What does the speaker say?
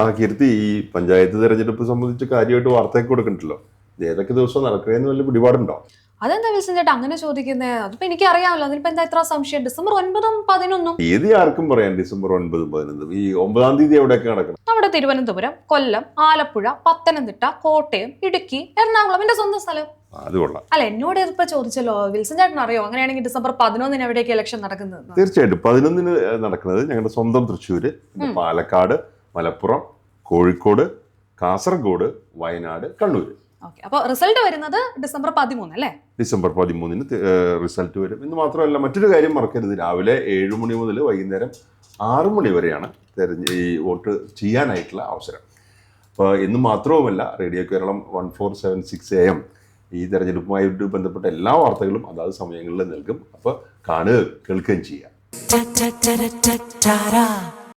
ആ കീർത്തി ഈ പഞ്ചായത്ത് തെരഞ്ഞെടുപ്പ് സംബന്ധിച്ച് കാര്യമായിട്ട് വാർത്തയൊക്കെ കൊടുക്കണ്ടല്ലോ? ഏതൊക്കെ ദിവസം നടക്കുകയെന്ന് വല്ല പിടിപാടുണ്ടോ? അതെന്താ വിൽസൺ ചേട്ടാ അങ്ങനെ ചോദിക്കുന്നത് അതിപ്പോ എനിക്ക് അറിയാമല്ലോ അതിനിപ്പോ എന്താ ഇത്ര സംശയം? ഡിസംബർ ഒൻപതും പതിനൊന്നും. തീയതി ആർക്കും പറയാം ഡിസംബർ ഒൻപതും പതിനൊന്നും. ഈ ഒമ്പതാം തീയതി എവിടെയൊക്കെ നടക്കണം? നമ്മുടെ തിരുവനന്തപുരം കൊല്ലം ആലപ്പുഴ പത്തനംതിട്ട കോട്ടയം ഇടുക്കി എറണാകുളം എന്റെ സ്വന്തം സ്ഥലം. അത് കൊള്ളാം. അല്ല എന്നോട് ഇപ്പൊ ചോദിച്ചല്ലോ വിൽസൺ ചേട്ടൻ അറിയോ? അങ്ങനെയാണെങ്കിൽ ഡിസംബർ പതിനൊന്നിന് എവിടെയൊക്കെ ഇലക്ഷൻ നടക്കുന്നത്? തീർച്ചയായിട്ടും. പതിനൊന്നിന് നടക്കുന്നത് ഞങ്ങളുടെ സ്വന്തം തൃശ്ശൂര് പാലക്കാട് മലപ്പുറം കോഴിക്കോട് കാസർഗോഡ് വയനാട് കണ്ണൂർ. അപ്പോൾ അപ്പൊ റിസൾട്ട് വരുന്നത് ഡിസംബർ പതിമൂന്ന് അല്ലേ? ഡിസംബർ പതിമൂന്നിന് റിസൾട്ട് വരും. എന്ന് മാത്രമല്ല മറ്റൊരു കാര്യം മറക്കരുത്. രാവിലെ ഏഴ് മണി മുതൽ വൈകുന്നേരം ആറ് മണി വരെയാണ് തെരഞ്ഞ് ഈ വോട്ട് ചെയ്യാനായിട്ടുള്ള അവസരം. അപ്പോൾ എന്ന് മാത്രവുമല്ല radio Keralam one four seven six A M ഈ തെരഞ്ഞെടുപ്പുമായിട്ട് ബന്ധപ്പെട്ട എല്ലാ വാർത്തകളും അതാത് സമയങ്ങളിൽ നൽകും. അപ്പോൾ കാണുക കേൾക്കുകയും ചെയ്യുക